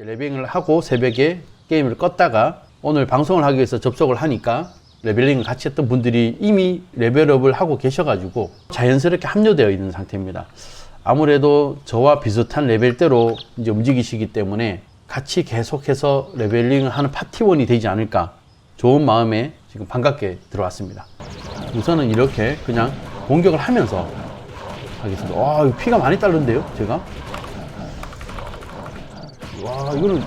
레벨링을 하고 새벽에 게임을 껐다가 오늘 방송을 하기 위해서 접속을 하니까 레벨링을 같이 했던 분들이 이미 레벨업을 하고 계셔가지고 자연스럽게 합류되어 있는 상태입니다. 아무래도 저와 비슷한 레벨대로 이제 움직이시기 때문에 같이 계속해서 레벨링을 하는 파티원이 되지 않을까 좋은 마음에 지금 반갑게 들어왔습니다. 우선은 이렇게 그냥 공격을 하면서 하겠습니다. 와, 피가 많이 따른데요, 제가? 와, 이거는,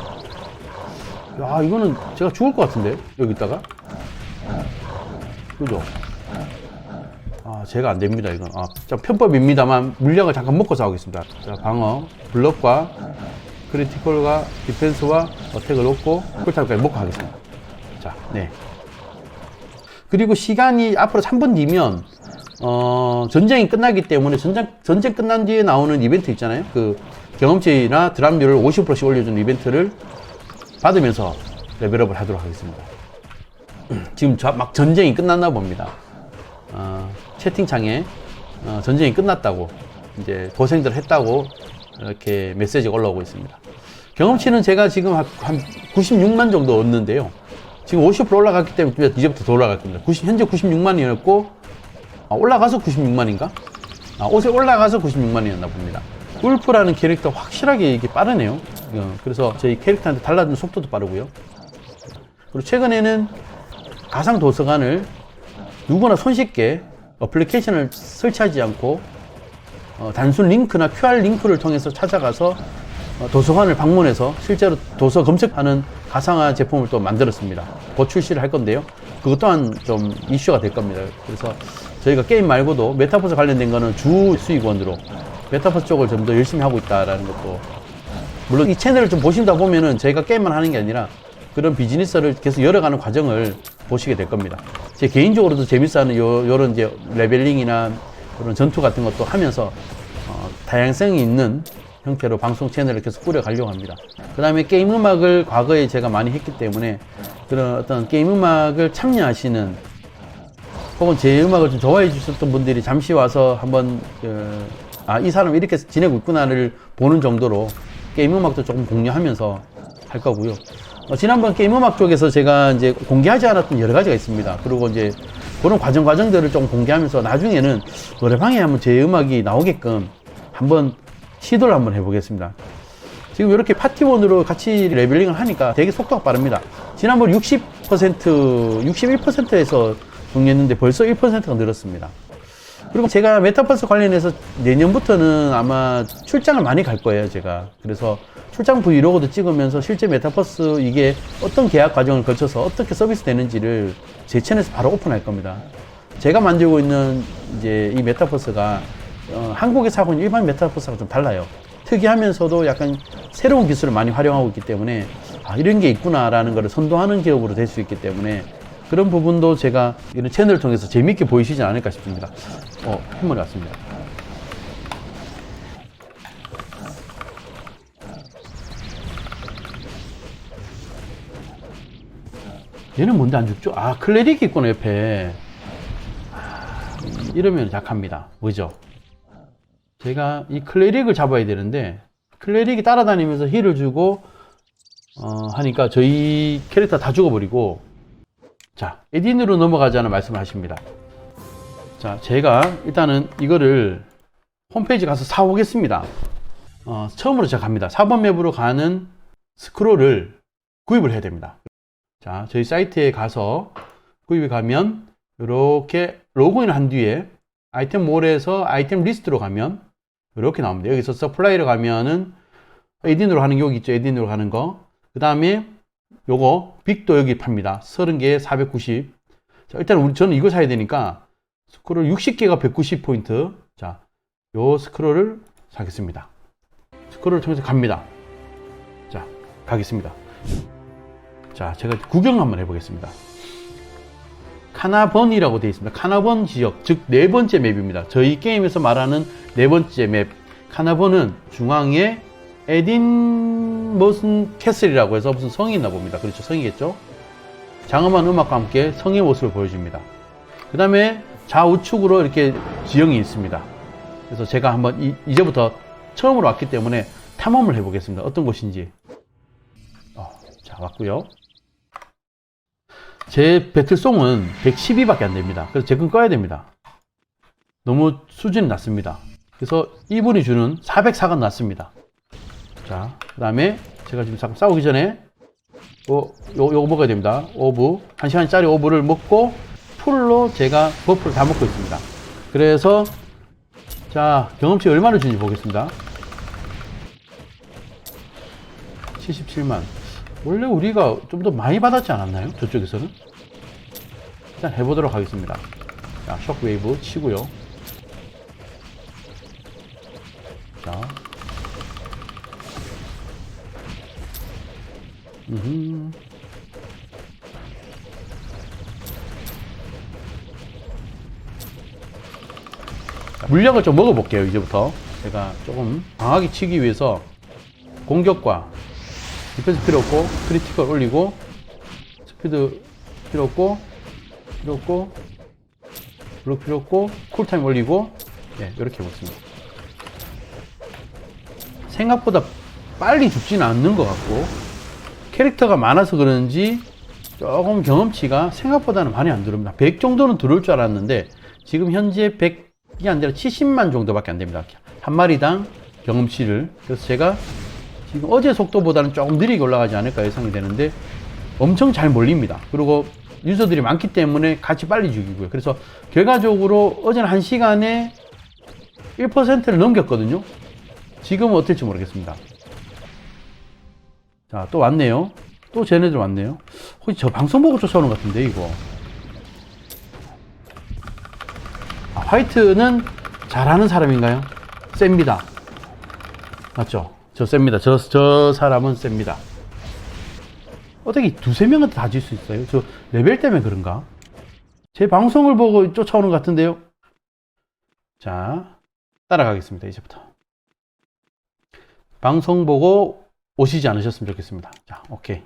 야, 이거는 제가 죽을 것 같은데, 여기다가? 그죠? 아, 제가 안 됩니다, 이건. 아, 자, 편법입니다만, 물량을 잠깐 먹고 싸우겠습니다. 자, 방어, 블럭과 크리티컬과 디펜스와 어택을 놓고, 쿨타임까지 먹고 하겠습니다. 자, 네. 그리고 시간이 앞으로 3분 뒤면 어, 전쟁이 끝나기 때문에 전쟁, 전쟁 끝난 뒤에 나오는 이벤트 있잖아요. 그 경험치나 드랍률을 50%씩 올려주는 이벤트를 받으면서 레벨업을 하도록 하겠습니다. 지금 저- 막 전쟁이 끝났나 봅니다. 어, 채팅창에 어, 전쟁이 끝났다고 이제 고생들 했다고 이렇게 메시지가 올라오고 있습니다. 경험치는 제가 지금 한- 한 96만 정도 얻는데요. 지금 50% 올라갔기 때문에 이제부터 더 올라갈 겁니다. 90, 현재 96만이었고 아, 올라가서 96만인가? 아, 옷에 올라가서 96만이었나 봅니다. 울프라는 캐릭터 확실하게 이게 빠르네요. 어, 그래서 저희 캐릭터한테 달라지는 속도도 빠르고요. 그리고 최근에는 가상 도서관을 누구나 손쉽게 어플리케이션을 설치하지 않고 어, 단순 링크나 QR 링크를 통해서 찾아가서 어, 도서관을 방문해서 실제로 도서 검색하는 가상화 제품을 또 만들었습니다. 곧 출시를 할 건데요. 그것 또한 좀 이슈가 될 겁니다. 그래서 저희가 게임 말고도 메타버스 관련된 거는 주 수익원으로 메타버스 쪽을 좀 더 열심히 하고 있다라는 것도 물론 이 채널을 좀 보신다 보면은 저희가 게임만 하는 게 아니라 그런 비즈니스를 계속 열어가는 과정을 보시게 될 겁니다. 제 개인적으로도 재밌어하는 요, 요런 이제 레벨링이나 그런 전투 같은 것도 하면서 어, 다양성이 있는 형태로 방송 채널을 계속 꾸려가려고 합니다. 그 다음에 게임 음악을 과거에 제가 많이 했기 때문에 그런 어떤 게임 음악을 참여하시는 혹은 제 음악을 좀 좋아해 주셨던 분들이 잠시 와서 한번 그, 아, 이 사람 이렇게 지내고 있구나를 보는 정도로 게임 음악도 조금 공유하면서 할 거고요. 어, 지난번 게임 음악 쪽에서 제가 이제 공개하지 않았던 여러 가지가 있습니다. 그리고 이제 그런 과정 과정들을 좀 공개하면서 나중에는 노래방에 한번 제 음악이 나오게끔 한번 시도를 한번 해보겠습니다. 지금 이렇게 파티원으로 같이 레벨링을 하니까 되게 속도가 빠릅니다. 지난번 60%, 61%에서 정리했는데 벌써 1%가 늘었습니다. 그리고 제가 메타버스 관련해서 내년부터는 아마 출장을 많이 갈 거예요, 제가. 그래서 출장 브이로그도 찍으면서 실제 메타버스 이게 어떤 계약 과정을 거쳐서 어떻게 서비스 되는지를 제 채널에서 바로 오픈할 겁니다. 제가 만들고 있는 이제 이 메타버스가 어, 한국에서 하고 있는 일반 메타버스가 좀 달라요. 특이하면서도 약간 새로운 기술을 많이 활용하고 있기 때문에 아, 이런 게 있구나라는 것을 선도하는 기업으로 될 수 있기 때문에 그런 부분도 제가 이런 채널을 통해서 재미있게 보이시지 않을까 싶습니다. 어, 한번 왔습니다. 얘는 뭔데 안 죽죠? 아, 클레릭이 있구나, 옆에. 아, 이러면 약합니다. 뭐죠? 제가 이 클레릭을 잡아야 되는데, 클레릭이 따라다니면서 힐을 주고, 어, 하니까 저희 캐릭터 다 죽어버리고, 자, 에딘으로 넘어가자는 말씀을 하십니다. 자, 제가 일단은 이거를 홈페이지 가서 사오겠습니다. 어, 처음으로 제가 갑니다. 4번 맵으로 가는 스크롤을 구입을 해야 됩니다. 자, 저희 사이트에 가서 구입에 가면 이렇게 로그인을 한 뒤에 아이템 몰에서 아이템 리스트로 가면 이렇게 나옵니다. 여기서 서플라이로 가면은 에딘으로 가는 게 여기 있죠. 에딘으로 가는 거. 그 다음에 요거 빅도 여기 팝니다. 30개에 490. 자, 일단 우리 저는 이거 사야 되니까 스크롤 60개가 190 포인트. 자, 요 스크롤을 사겠습니다. 스크롤을 통해서 갑니다. 자, 가겠습니다. 자, 제가 구경 한번 해보겠습니다. 카나번이라고 되어 있습니다. 카나번 지역, 즉 네 번째 맵입니다. 저희 게임에서 말하는 네 번째 맵. 카나번은 중앙에 에딘 무슨 캐슬이라고 해서 무슨 성이 있나 봅니다. 그렇죠. 성이겠죠. 장엄한 음악과 함께 성의 모습을 보여줍니다. 그 다음에 좌우측으로 이렇게 지형이 있습니다. 그래서 제가 한번 이, 이제부터 처음으로 왔기 때문에 탐험을 해보겠습니다. 어떤 곳인지. 자, 왔고요. 제 배틀송은 112밖에 안 됩니다. 그래서 제 건 꺼야 됩니다. 너무 수준이 낮습니다. 그래서 이분이 주는 404가 낮습니다. 자, 그 다음에 제가 지금 잠깐 싸우기 전에 요, 요, 요거 먹어야 됩니다. 오브. 1시간짜리 오브를 먹고 풀로 제가 버프를 다 먹고 있습니다. 그래서 자, 경험치 얼마를 주는지 보겠습니다. 77만. 원래 우리가 좀 더 많이 받았지 않았나요? 저쪽에서는? 일단 해보도록 하겠습니다. 자, shock웨이브 치고요. 자. 자, 물약을 좀 먹어볼게요, 이제부터. 제가 조금 강하게 치기 위해서 공격과 디펜스 필요 없고, 크리티컬 올리고, 스피드 필요 없고, 필요 없고, 블록 필요 없고, 쿨타임 올리고, 네, 이렇게 해봤습니다. 생각보다 빨리 죽지는 않는 것 같고, 캐릭터가 많아서 그런지 조금 경험치가 생각보다는 많이 안 들어옵니다. 100 정도는 들어올 줄 알았는데, 지금 현재 100이 아니라 70만 정도밖에 안 됩니다. 한 마리당 경험치를. 그래서 제가 지금 어제 속도보다는 조금 느리게 올라가지 않을까 예상이 되는데 엄청 잘 몰립니다. 그리고 유저들이 많기 때문에 같이 빨리 죽이고요. 그래서 결과적으로 어제는 한 시간에 1%를 넘겼거든요. 지금은 어떨지 모르겠습니다. 자, 또 왔네요. 또 쟤네들 왔네요. 혹시 저 방송 보고 쫓아오는 것 같은데, 이거. 아, 화이트는 잘하는 사람인가요? 셉니다. 맞죠? 저 셉니다. 저, 저 사람은 셉니다. 어떻게 두세 명한테 다질 수 있어요? 저 레벨 때문에 그런가? 제 방송을 보고 쫓아오는 것 같은데요? 자, 따라가겠습니다. 이제부터. 방송 보고 오시지 않으셨으면 좋겠습니다. 자, 오케이.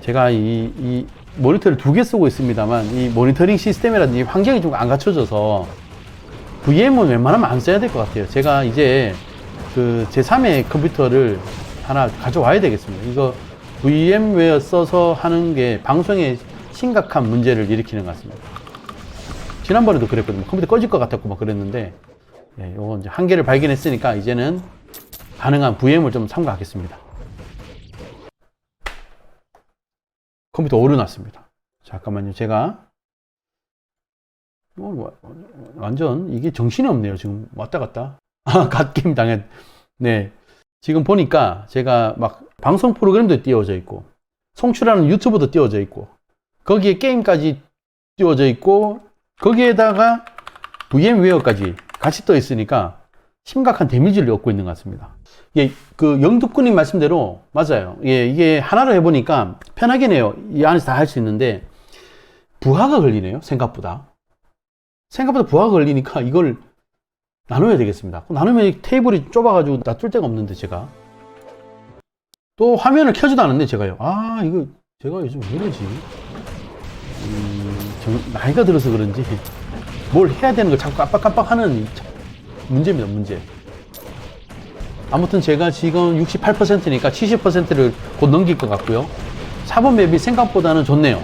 제가 이, 이 모니터를 두 개 쓰고 있습니다만, 이 모니터링 시스템이라든지 환경이 좀 안 갖춰져서, VM은 웬만하면 안 써야 될 것 같아요. 제가 이제 그 제3의 컴퓨터를 하나 가져와야 되겠습니다. 이거 VM웨어 써서 하는 게 방송에 심각한 문제를 일으키는 것 같습니다. 지난번에도 그랬거든요. 컴퓨터 꺼질 것 같았고 막 그랬는데, 예, 요거 이제 한계를 발견했으니까 이제는 가능한 VM을 좀 참고하겠습니다. 컴퓨터 오르났습니다. 잠깐만요. 제가 뭐, 뭐, 완전 이게 정신이 없네요. 지금 왔다 갔다. 아, 갓게임 당했. 네. 지금 보니까 제가 막 방송 프로그램도 띄워져 있고 송출하는 유튜브도 띄워져 있고 거기에 게임까지 띄워져 있고 거기에다가 VM웨어까지 같이 떠 있으니까 심각한 데미지를 얻고 있는 것 같습니다. 예, 그 영두꾼님 말씀대로 맞아요. 예, 이게 하나로 해보니까 편하긴 해요. 이 안에서 다 할 수 있는데 부하가 걸리네요. 생각보다. 생각보다 부하가 걸리니까 이걸 나눠야 되겠습니다. 나누면 테이블이 좁아가지고 놔둘 데가 없는데 제가 또 화면을 켜지도 않았네 제가요. 아 이거 제가 요즘 왜 이러지? 음, 정- 나이가 들어서 그런지 뭘 해야 되는 걸 자꾸 깜빡깜빡하는 문제입니다 문제. 아무튼 제가 지금 68%니까 70%를 곧 넘길 것 같고요. 4번 맵이 생각보다는 좋네요.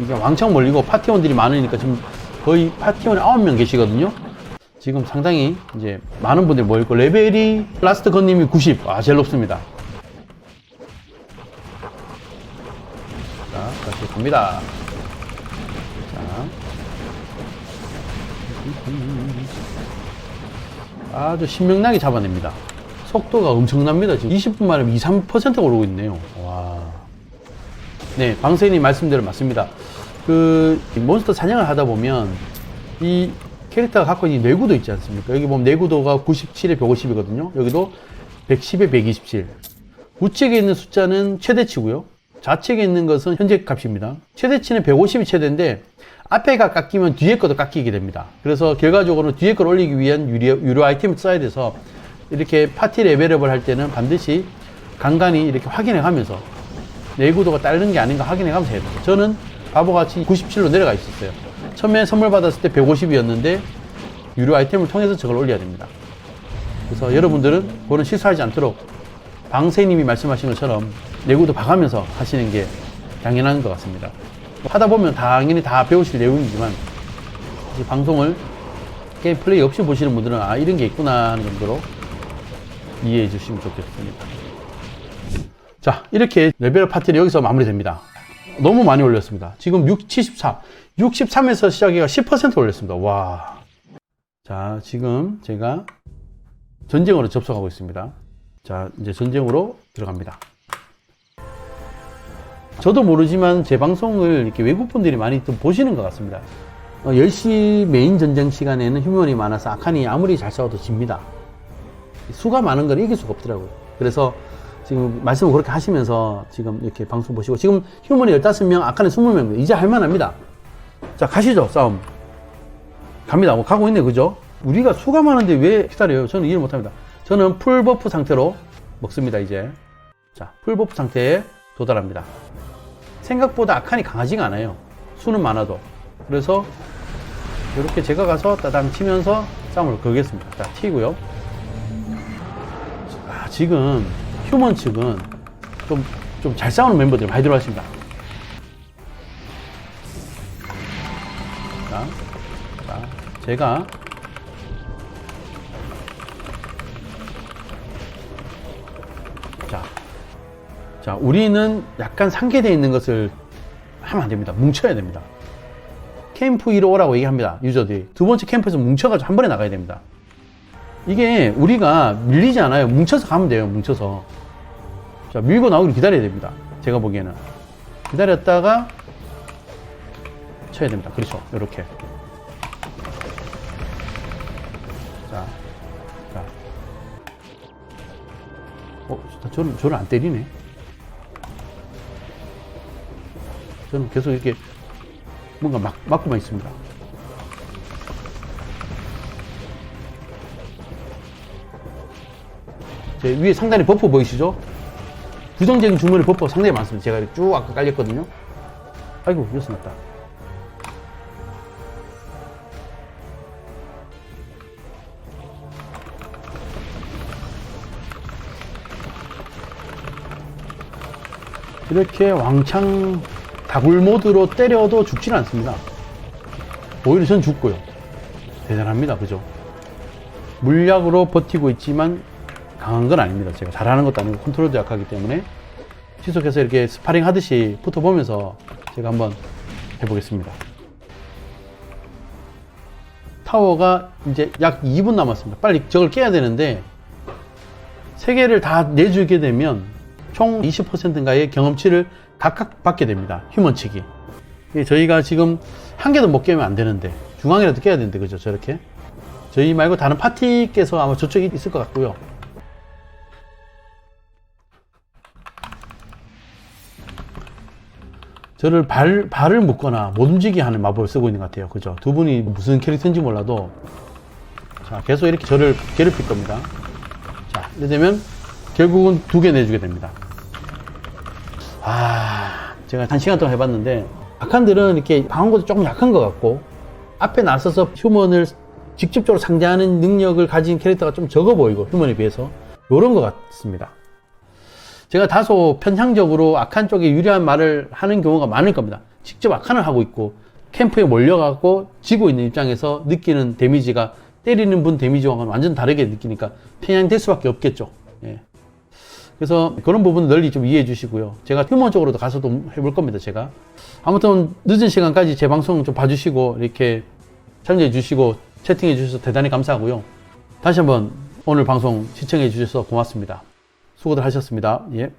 이게 왕창 몰리고 파티원들이 많으니까 지금 거의 파티원이 9명 계시거든요. 지금 상당히 이제 많은 분들이 모였고 레벨이 라스트 건님이 90. 아, 제일 높습니다. 자, 다시 갑니다. 자. 아주 신명나게 잡아냅니다. 속도가 엄청납니다. 지금 20분 만에 2, 3%가 오르고 있네요. 와. 네, 방세님 말씀대로 맞습니다. 그 몬스터 사냥을 하다 보면 이 캐릭터가 갖고 있는 내구도 있지 않습니까? 여기 보면 내구도가 97에 150이거든요. 여기도 110에 127. 우측에 있는 숫자는 최대치고요. 좌측에 있는 것은 현재 값입니다. 최대치는 150이 최대인데 앞에가 깎이면 뒤에 것도 깎이게 됩니다. 그래서 결과적으로 뒤에 걸 올리기 위한 유료, 유료 아이템을 써야 돼서 이렇게 파티 레벨업을 할 때는 반드시 간간히 이렇게 확인해 가면서 내구도가 따르는 게 아닌가 확인해 가면서 해야 돼요. 저는 바보같이 97로 내려가 있었어요. 처음에 선물 받았을 때 150이었는데 유료 아이템을 통해서 저걸 올려야 됩니다. 그래서 여러분들은 그런 실수하지 않도록 방세님이 말씀하신 것처럼 내구도 봐가면서 하시는 게 당연한 것 같습니다. 하다 보면 당연히 다 배우실 내용이지만 이 방송을 게임 플레이 없이 보시는 분들은 아 이런 게 있구나 하는 정도로 이해해 주시면 좋겠습니다. 자 이렇게 레벨업 파티는 여기서 마무리됩니다. 너무 많이 올렸습니다. 지금 6, 74, 63에서 시작해가 10% 올렸습니다. 와. 자 지금 제가 전쟁으로 접속하고 있습니다. 자 이제 전쟁으로 들어갑니다. 저도 모르지만 제 방송을 이렇게 외국 분들이 많이 좀 보시는 것 같습니다. 어, 10시 메인 전쟁 시간에는 휴먼이 많아서 아칸이 아무리 잘 싸워도 집니다. 수가 많은 걸 이길 수가 없더라고요. 그래서 지금 말씀을 그렇게 하시면서 지금 이렇게 방송 보시고 지금 휴먼이 15명, 아칸이 20명입니다. 이제 할만합니다. 자, 가시죠, 싸움. 갑니다. 뭐 가고 있네, 그죠? 우리가 수가 많은데 왜 기다려요? 저는 이해를 못합니다. 저는 풀버프 상태로 먹습니다, 이제. 자, 풀버프 상태에 도달합니다. 생각보다 악한이 강하지가 않아요. 수는 많아도. 그래서 이렇게 제가 가서 따당 치면서 싸움을 걸겠습니다. 자, 튀고요. 아, 지금 휴먼 측은 좀, 좀 잘 싸우는 멤버들이 많이 들어왔습니다. 자, 자, 제가 자, 자, 우리는 약간 상계되어 있는 것을 하면 안 됩니다. 뭉쳐야 됩니다. 캠프 1호라고 얘기합니다. 유저들이. 두 번째 캠프에서 뭉쳐가지고 한 번에 나가야 됩니다. 이게 우리가 밀리지 않아요. 뭉쳐서 가면 돼요. 뭉쳐서. 자, 밀고 나오길 기다려야 됩니다. 제가 보기에는. 기다렸다가 쳐야 됩니다. 그렇죠. 이렇게. 자, 자. 어, 저를, 저를 안 때리네. 저는 계속 이렇게 뭔가 막, 막고만 있습니다. 위에 상단에 버퍼 보이시죠? 부정적인 주문의 버퍼 상당히 많습니다. 제가 이렇게 쭉 아까 깔렸거든요. 아이고, 여섯 났다. 이렇게 왕창 다굴 모드로 때려도 죽지는 않습니다. 오히려 전 죽고요. 대단합니다. 그죠? 물약으로 버티고 있지만 강한 건 아닙니다. 제가 잘하는 것도 아니고 컨트롤도 약하기 때문에 지속해서 이렇게 스파링 하듯이 붙어보면서 제가 한번 해보겠습니다. 타워가 이제 약 2분 남았습니다. 빨리 저걸 깨야 되는데 세 개를 다 내주게 되면 총 20%인가의 경험치를 각각 받게 됩니다. 휴먼 측이. 이게 저희가 지금 한 개도 못 깨면 안 되는데 중앙이라도 깨야 되는데 그죠? 저렇게. 저희 말고 다른 파티께서 아마 저쪽에 있을 것 같고요. 저를 발, 발을 묶거나 못 움직이게 하는 마법을 쓰고 있는 것 같아요. 그죠? 두 분이 무슨 캐릭터인지 몰라도 자, 계속 이렇게 저를 괴롭힐 겁니다. 자, 이래 되면 결국은 두 개 내주게 됩니다. 아, 제가 한 시간 동안 해봤는데, 악한들은 이렇게 방어구도 조금 약한 것 같고, 앞에 나서서 휴먼을 직접적으로 상대하는 능력을 가진 캐릭터가 좀 적어 보이고, 휴먼에 비해서. 요런 것 같습니다. 제가 다소 편향적으로 악한 쪽에 유리한 말을 하는 경우가 많을 겁니다. 직접 악한을 하고 있고, 캠프에 몰려가고, 지고 있는 입장에서 느끼는 데미지가 때리는 분 데미지와는 완전 다르게 느끼니까 편향될 수밖에 없겠죠. 예. 그래서 그런 부분 널리 좀 이해해 주시고요. 제가 휴먼 쪽으로도 가서도 해볼 겁니다, 제가. 아무튼 늦은 시간까지 제 방송 좀 봐주시고, 이렇게 참여해 주시고, 채팅해 주셔서 대단히 감사하고요. 다시 한번 오늘 방송 시청해 주셔서 고맙습니다. 수고들 하셨습니다. 예.